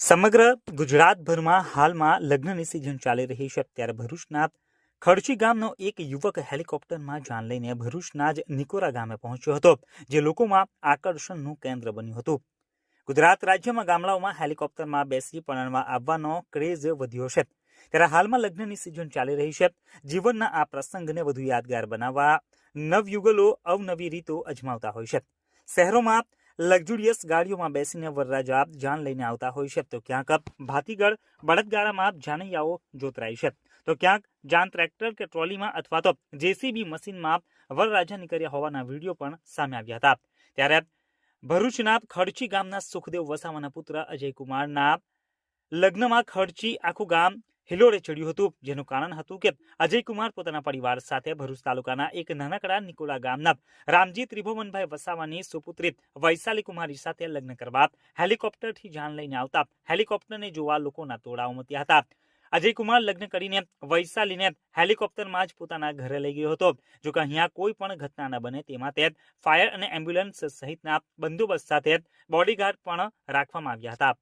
સમગ્ર ગુજરાતભરમાં હાલમાં લગ્નની સિઝન ચાલી રહી છે. ત્યારે ભરૂચના ખડચી ગામનો એક યુવક હેલિકોપ્ટરમાં જાન લઈને ભરૂચના જ નિકોરા ગામે પહોંચ્યો હતો, જે લોકોમાં આકર્ષણનું કેન્દ્ર બન્યું હતું. ગુજરાત રાજ્યમાં ગામડાઓમાં હેલિકોપ્ટરમાં બેસી પરણવા આવવાનો ક્રેઝ વધ્યો છે. ત્યારે હાલમાં લગ્નની સિઝન ચાલી રહી છે. જીવનના આ પ્રસંગને વધુ યાદગાર બનાવવા નવયુગલો, અવનવી રીતો અજમાવતા હોય છે. શહેરોમાં લક્ઝુરિયસ ગાડીઓમાં બેસીને વરરાજા જાન લઈને આવતા હોય છે. તો ક્યાંક ભાતીગળ બળદગાડામાં જાનૈયાઓ જોતરાય છે. તો ક્યાંક જાન ટ્રેક્ટર કે ટ્રોલીમાં અથવા તો જેસીબી મશીનમાં વરરાજા નીકળ્યા હોવાના વીડિયો પણ સામે આવ્યા હતા. ત્યારે ભરૂચના ખડચી ગામના સુખદેવ વસાવાના પુત્ર અજય કુમારના લગ્નમાં ખડચી આખું ગામ હિલોળે ચડ્યું હતું, જેનું કારણ હતું કે અજયકુમાર પોતાના પરિવાર સાથે ભરૂચ તાલુકાના એક નાનકડા નિકોલા ગામના રામજી ત્રિભુવનભાઈ વસાવાની સુપુત્રી વૈશાલી કુમારી સાથે લગ્ન કરવા હેલિકોપ્ટરથી જાન લઈને આવતા હેલિકોપ્ટરને જોવા લોકોના ટોળા ઉમટ્યા હતા. અજયકુમાર લગ્ન કરીને વૈશાલીને હેલિકોપ્ટરમાં જ પોતાના ઘરે લઈ ગયો હતો. જો કે અહીંયા કોઈ પણ ઘટના ન બને તે માટે ફાયર અને એમ્બ્યુલન્સ સહિતના બંદોબસ્ત સાથે બોડીગાર્ડ પણ રાખવામાં આવ્યા હતા.